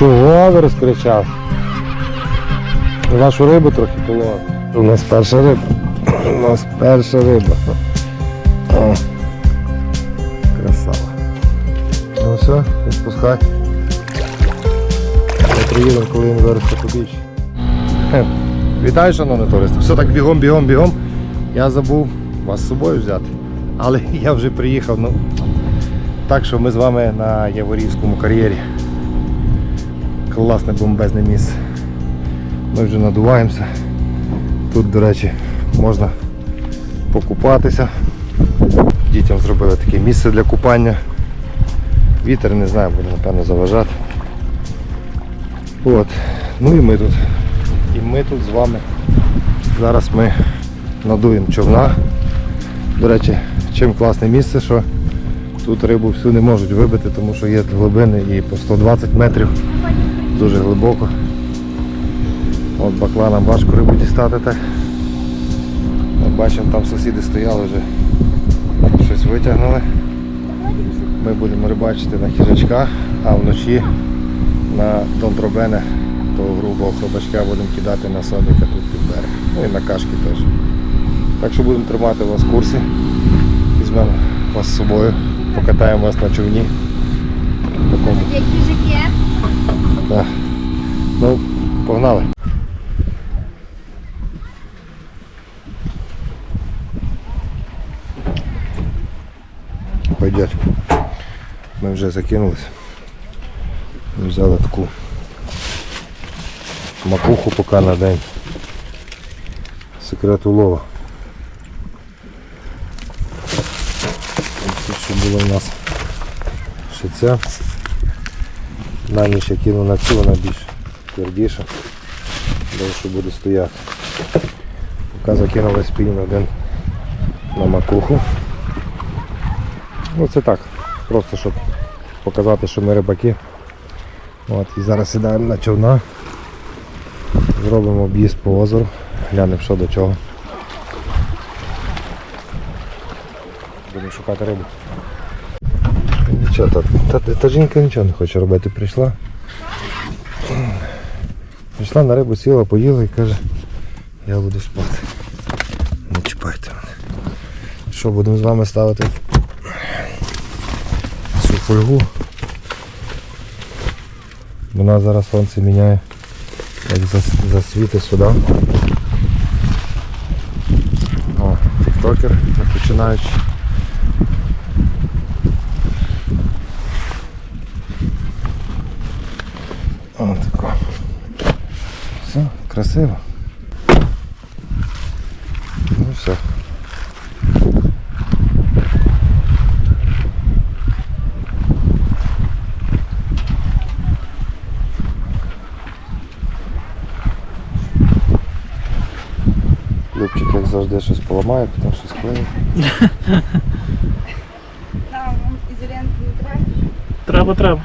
Чого ви розкричав? Вашу рибу трохи половив. У нас перша риба. У нас перша риба. О, красава. Ну все, відпускай. Ми приїдемо, коли він виросте побільше. Вітаю, шановне товариство. Все так бігом, бігом, бігом. Я забув вас з собою взяти. Але я вже приїхав. Ну, так що ми з вами на Яворівському кар'єрі. Класне бомбезне місце. Ми вже надуваємося. Тут, до речі, можна покупатися. Дітям зробили таке місце для купання. Вітер не знаю, буде напевно заважати. От. Ну і ми тут. І ми тут з вами. Зараз ми надуємо човна. До речі, чим класне місце, що тут рибу всю не можуть вибити, тому що є глибини і по 120 метрів дуже глибоко. От бакланам важко рибу дістати так. От бачимо, там сусіди стояли вже, щось витягнули. Ми будемо рибачити на хижачка, а вночі на дондробене, того грубого хробачка будемо кидати на соміка тут під берег. Ну і на кашки теж. Так що будемо тримати вас в курсі. Візьмемо вас з собою, покатаємо вас на човні. Такому. Є хижаки. Так. Ну, погнали. Пойдять. Ми вже закинулись. Взяли таку макуху поки на день. Секрет улова. Тут ще було у нас ще ця. На ніч я кину на цю, вона більш твердіша. Довше буде стояти. Поки закинули спінь один на макуху. Ну це так, просто щоб показати, що ми рибаки. От, і зараз сідаємо на човна. Зробимо об'їзд по озеру, глянемо що до чого. Будемо шукати рибу. Нічого, та, та, та жінка нічого не хоче робити, прийшла. Прийшла на рибу, сіла, поїла і каже, я буду спати. Не чіпайте мене. Що, будемо з вами ставити цю фольгу. Вона зараз сонце міняє, як зас- засвіти сюди. О, тіктокер починаючи. О, тако. Все, красиво. Ну все. Любчик, як завжди, щось поламає, потім щось клеїть. Нам ізолянт не треба. Треба, треба.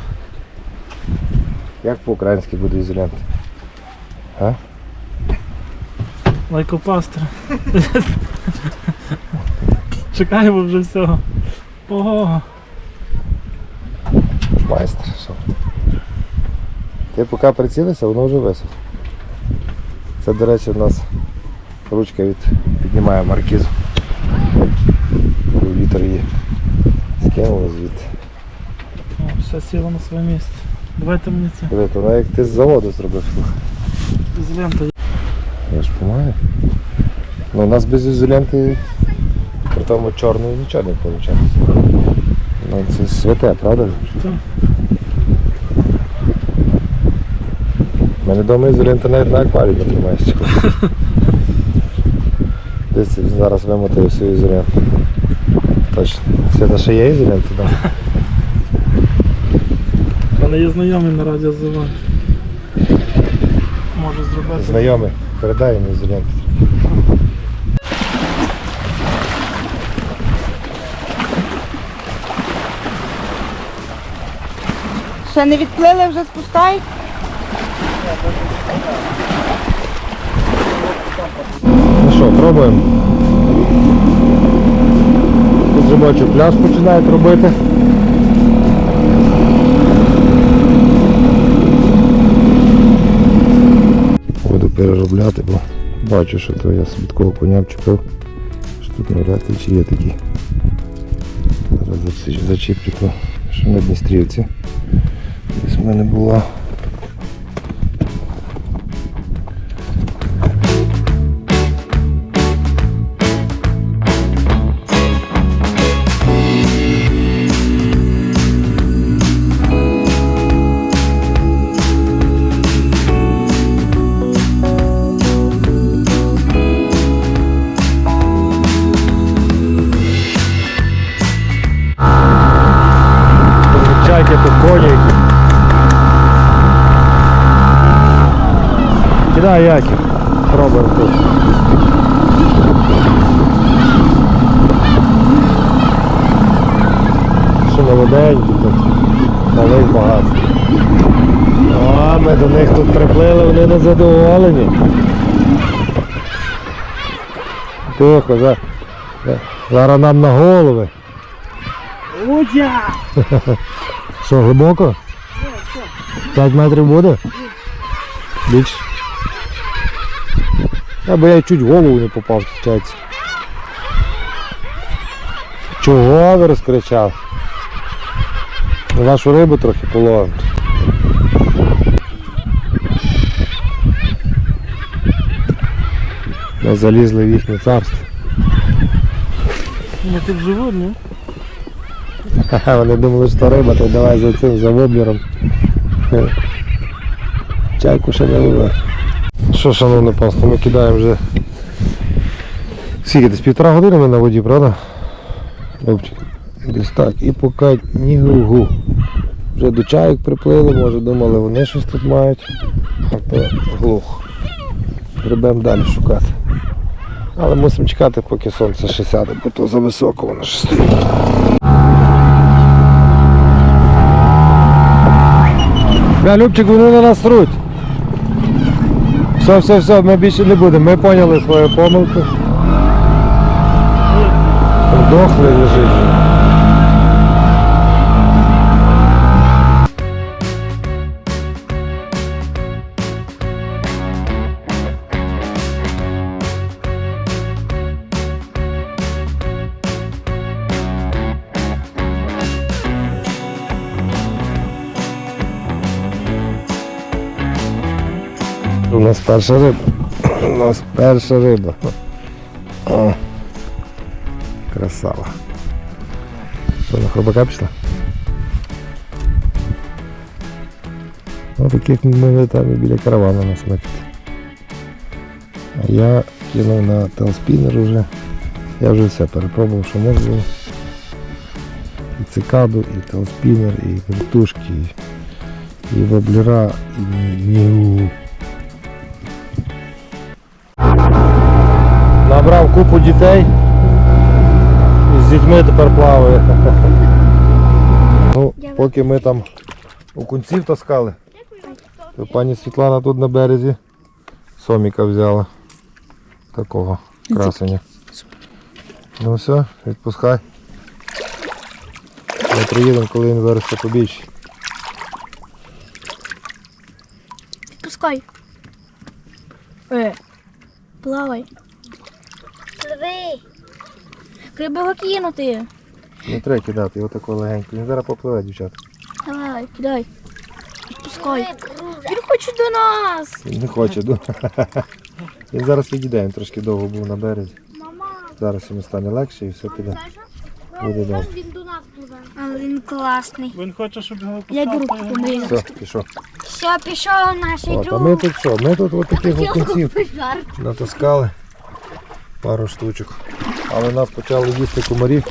Як по-українськи буде ізолянт? А? Лайкопастер. Чекаємо вже всього. Ого. Майстер, що? Ти поки прицілився, воно вже висохло. Це, до речі, у нас ручка від піднімає маркізу. Літр її скинули звідти. О, все сіло на своє місце. Давайте мені це. Диви, то вона як ти з заводу зробив. Ізолента. Я ж помагаю. Ну у нас без ізоленти при тому чорної нічого не виходить. Ну це святе, правда? Так. У мене вдома ізолента навіть на акваріумі тримає стекло. Десь зараз вимотаю всю ізоленту. Точно. Свята ще є ізолента? У мене є знайомий на радіо. Може зробити. Знайомий, передай йому ізоленту. Ще не відплили, вже спускають. Ну що, пробуємо. Тут вже бачу пляж починають робити. Переробляти, бо бачу, що то я собі такого коня вчепив. Що тут навряд ли чи є такі. Зараз зачіплю, то, що на Дністрівці. Десь в мене була. Кидай Яків. Пробуємо тут. Що молоденькі тут. Малих багато. А ми до них тут приплили, вони не задоволені. Тихо, за- за- зараз нам на голови. Удя! Що, глибоко? 5 метрів буде? Більше. Я бо я чуть в голову не попав в. Чого ви розкричав? Вашу рибу трохи половим. Ми залізли в їхнє царство. Ну ти вживу, ні? Вони думали, що риба, то давай за цим, за воблером. Чайку ще не ловили. Що, шановне панство, ми кидаємо вже. Скільки десь півтора години ми на воді, правда? Любчик. Десь так. І поки ні гу-гу. Вже до чайок приплили, може думали, вони щось тут мають. А то глух. Гребемо далі шукати. Але мусимо чекати, поки сонце ще сяде, бо то за високо воно ще стоїть. Бля, Любчик, вони на нас сруть. Все, все, все, ми більше не будемо. Ми поняли свою помилку. Дохли лежить. Нас перша риба. У нас перша риба. О, красава. Що, на хробака пішла? Ну, таких ми там біля каравана нас накид. А я кинув на телспінер вже. Я вже все перепробував, що можна. було. І цикаду, і телспінер, і вертушки, і, воблера, і нігу. Купу дітей і з дітьми тепер плаває. Ну, поки ми там окунців таскали, то пані Світлана тут на березі соміка взяла. Такого красення. Ну все, відпускай. Ми приїдемо, коли він виросте побільше. Пускай. Е. Плавай. Пливи. Треба його кинути. Не треба кидати, його тако легенько. Він зараз попливе, дівчата. Давай, кидай. Пускай. Він хоче до нас. Він не хоче, ду. Він зараз відійде, він трошки довго був на березі. Зараз йому стане легше і все піде. Буде добре. Але він класний. Він хоче, щоб його Я руку помию. Все, пішов. Все, пішов наш От, а ми тут що? Ми тут от таких окунців натаскали пару штучок. Але нас почали їсти комарі,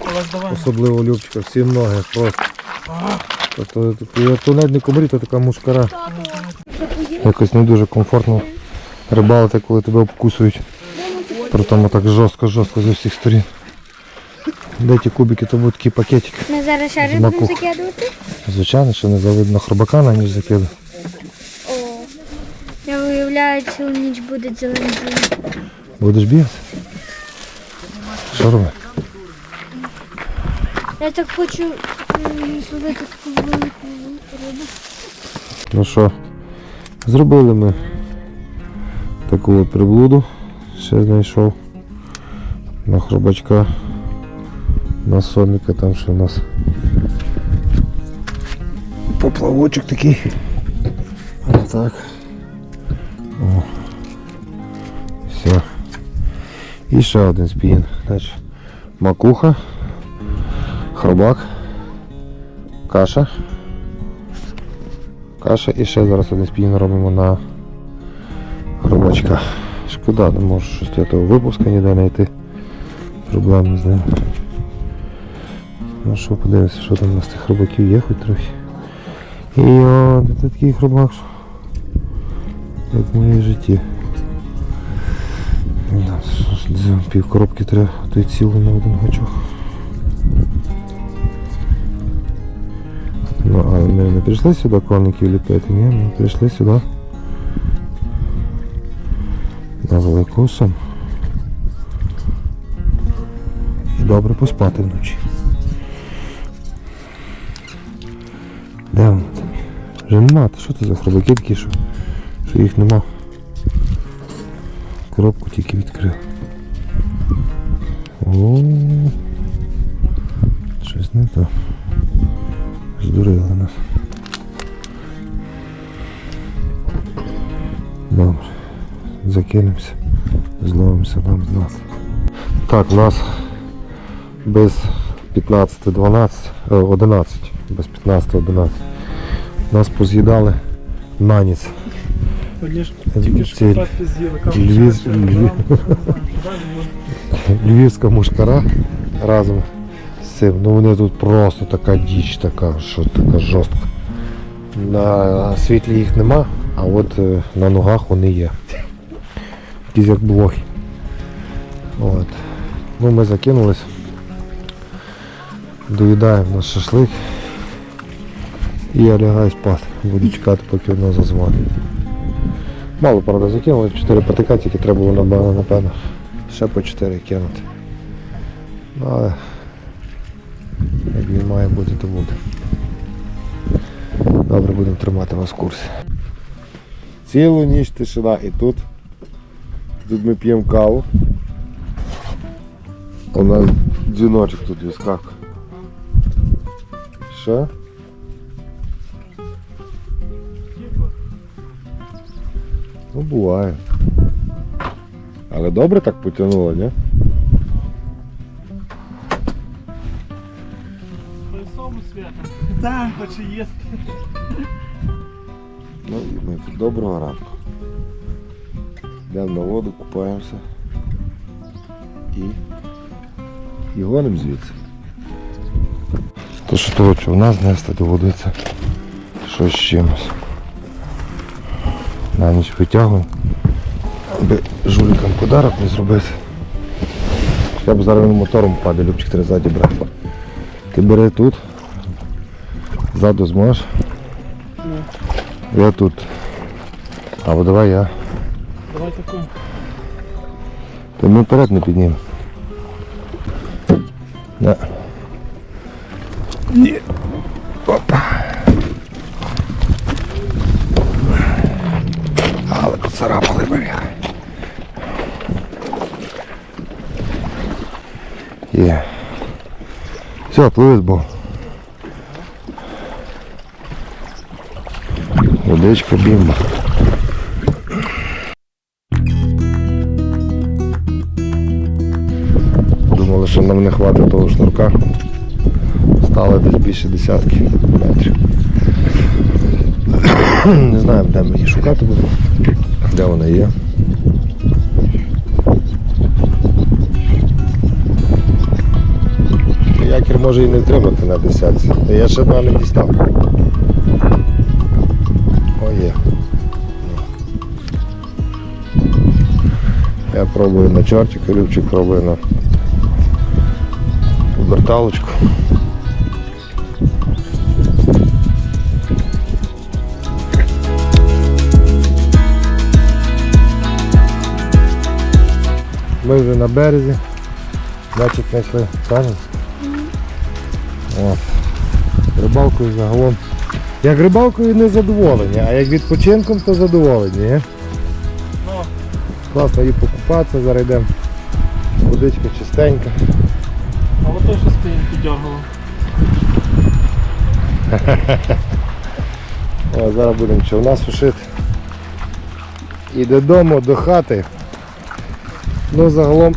особливо Любчика, всі ноги просто. То, то, то, то навіть не комарі, то така мушкара. Якось не дуже комфортно рибалити, коли тебе обкусують. Притому так жорстко-жорстко з усіх сторін. Де ті кубики, то будуть такий пакетик. Ми зараз ще рибу макух. закидувати. Звичайно, що не завидно хробака на ніж закиду. О. Я виявляю, цілу ніч буде зелений. Будеш бігати? Що робити? Я так хочу м, зловити таку велику рибу. Ну що, зробили ми таку от приблуду ще знайшов. На хробачка. На сонника там ще у нас поплавочок такий. Отак. О. Все. І ще один спін. Макуха, хробак, каша. Каша і ще зараз один спін робимо на хробачка. Шкода, не можу щось того випуска ніде знайти. Проблем з ним. Ну що, подивимося, що там у нас тих хробаків є хоч трохи. І о, ти такий хробак, як в моєму житті. Пів коробки треба, а то цілу на один гачок. Ну, а ми не прийшли сюди коників ліпити, ні, ми прийшли сюди. На велику сам. І добре поспати вночі. Де вони там? Вже нема, що це за хробаки такі, що, що їх нема. Коробку тільки відкрив. О, щось не то. Здурили нас. Добре. Закинемося. Зловимося нам з нас. Так, у нас без 15-12, е, 11, без 15-11. Нас поз'їдали на ніч. Тільки ж контакти з'їли, кажуть, Львів- львівська мушкара разом з цим. Ну вони тут просто така діч, така, що така жорстка. На світлі їх нема, а от е, на ногах вони є. Якісь як блохи. От. Ну ми закинулись. Доїдаємо наш шашлик. І я лягаю спати. Буду чекати, поки воно зазвонить. Мало, правда, закинули, 4 патика, тільки треба було набагато, напевно. Ще по 4 кинути. Ну, але як він має бути, то буде. Добре, будемо тримати вас в курсі. Цілу ніч тишина і тут. Тут ми п'ємо каву. У нас дзвіночок тут вискакує. Що? Ну буває. Але добре так потягнуло, ні? Поясом святом. Так, хоче їсти. Ну і ми тут доброго ранку. Йдемо на воду, купаємося і, і гонимо звідси. То що того човна знести доводиться щось з чимось. На ніч витягуємо, аби жулікам подарок не зробити. Я б зараз мотором падає, Любчик треба ззаді брати. Ти бери тут, ззаду зможеш. Я тут. Або давай я. Давай таку. Та ми вперед не піднімемо. Не. Ні. Опа. Але поцарапали берег. Є. Все, пливи з Водичка бімба. Думали, що нам не хватить того шнурка. Стало десь більше десятки метрів. Не знаємо, де ми її шукати будемо. Де вона є. Може і не втримати на десятці. Я ще одного не дістав. О, є. Я пробую на чортик, Любчик пробує на оберталочку. Ми вже на березі. Значить знайшли камінь. От. Рибалкою загалом. Як рибалкою не задоволені, а як відпочинком, то задоволені. Ну, класно і покупатися, зараз йдемо. Водичка чистенька. А вот той, що спину піддергало. О, зараз будемо човна сушити. І додому, до хати. Ну загалом,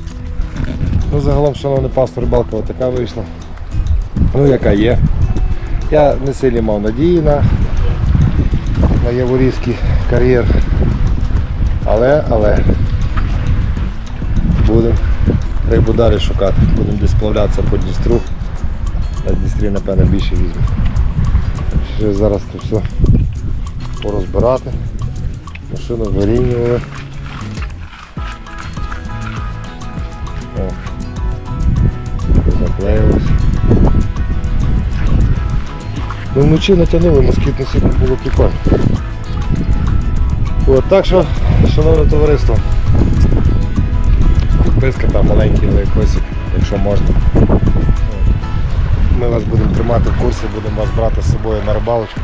ну загалом, шановний пастор, рибалка така вийшла. Ну яка є. Я не сильно мав надії на, на яворівський кар'єр. Але, але будемо рибу далі шукати. Будемо десь сплавлятися по Дністру. На Дністрі, напевно, більше візьмемо. Ще зараз це все порозбирати. Машину вирівнювали. Ну, вночі натягнули, москітний сітку було прикольно. От, так що, шановне товариство, підписка там маленький лайкосик, якщо можна. Ми вас будемо тримати в курсі, будемо вас брати з собою на рибалочку.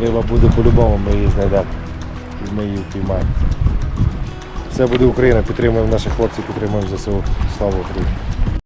Риба буде по-любому, ми її знайдемо. Ми її впіймаємо. Це буде Україна, підтримуємо наших хлопців, підтримуємо ЗСУ. Слава Україні!